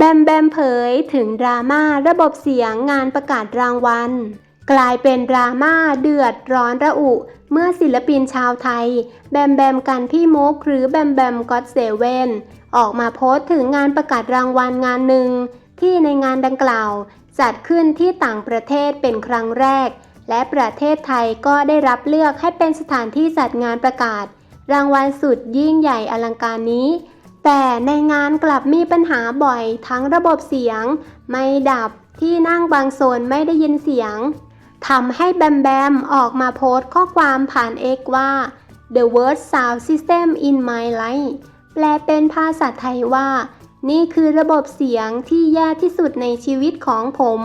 แบมแบมเผยถึงดราม่าระบบเสียงงานประกาศรางวัล กลายเป็นดราม่าเดือดร้อนระอุ เมื่อศิลปินชาวไทย แบมแบมกันพี่มุกหรือแบมแบมก็อตเซเว่นออกมาโพสต์ถึงงานประกาศรางวัลงานหนึ่ง ที่ในงานดังกล่าว จัดขึ้นที่ต่างประเทศเป็นครั้งแรก และประเทศไทยก็ได้รับเลือกให้เป็นสถานที่จัดงานประกาศ รางวัลสุดยิ่งใหญ่อลังการนี้ แต่ในงานกลับมีปัญหาบ่อยทั้งระบบเสียง ไม่ดับที่นั่งบางโซนไม่ได้ยินเสียงทำให้แบมแบมออกมาโพสต์ข้อความผ่าน X ว่า The worst sound system in my life แปลเป็นภาษาไทยว่า นี่คือระบบเสียงที่แย่ที่สุดในชีวิตของผม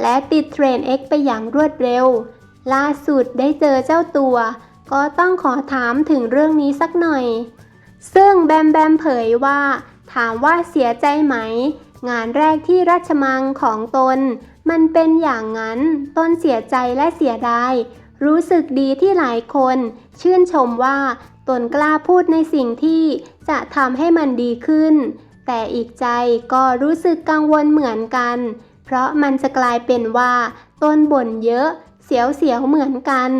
และติดเทรน X ไปอย่างรวดเร็ว ล่าสุดได้เจอเจ้าตัว ก็ต้องขอถามถึงเรื่องนี้สักหน่อย ซึ่งแบมแบมเผยว่า ถามว่าเสียใจไหม งานแรกที่ราชมังของตน มันเป็นอย่างนั้นตนเสียใจและเสียดาย รู้สึกดีที่หลายคน ชื่นชมว่าตนกล้าพูดในสิ่งที่จะทำให้มันดีขึ้น แต่อีกใจก็รู้สึกกังวลเหมือนกัน เพราะมันจะกลายเป็นว่าตนบ่นเยอะ เสียวเสียวเหมือนกัน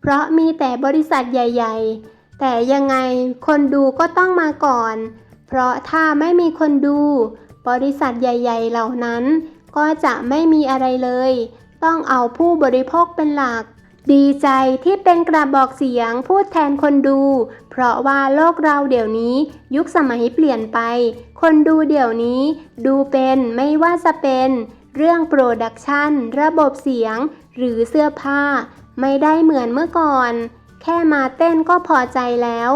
เพราะมีแต่บริษัทใหญ่ ๆ แต่ยังไงคนดูก็ต้องมาก่อน เพราะถ้าไม่มีคนดู บริษัทใหญ่ ๆ เหล่านั้น ก็จะไม่มีอะไรเลย ต้องเอาผู้บริโภคเป็นหลัก ดีใจที่เป็นกระบอกเสียงพูดแทนคนดู เพราะว่าโลกเราเดี๋ยวนี้ยุคสมัยเปลี่ยนไป คนดูเดี๋ยวนี้ ดูเป็นไม่ว่าจะเป็นเรื่องโปรดักชันระบบเสียง หรือเสื้อผ้า ไม่ได้เหมือนเมื่อก่อน แค่มาเต้นก็พอใจแล้ว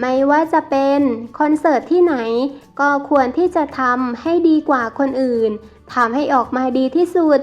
ไม่ว่าจะเป็นคอนเสิร์ตที่ไหน ก็ควรที่จะทำให้ดีกว่าคนอื่นทำให้ออกมาดีที่สุด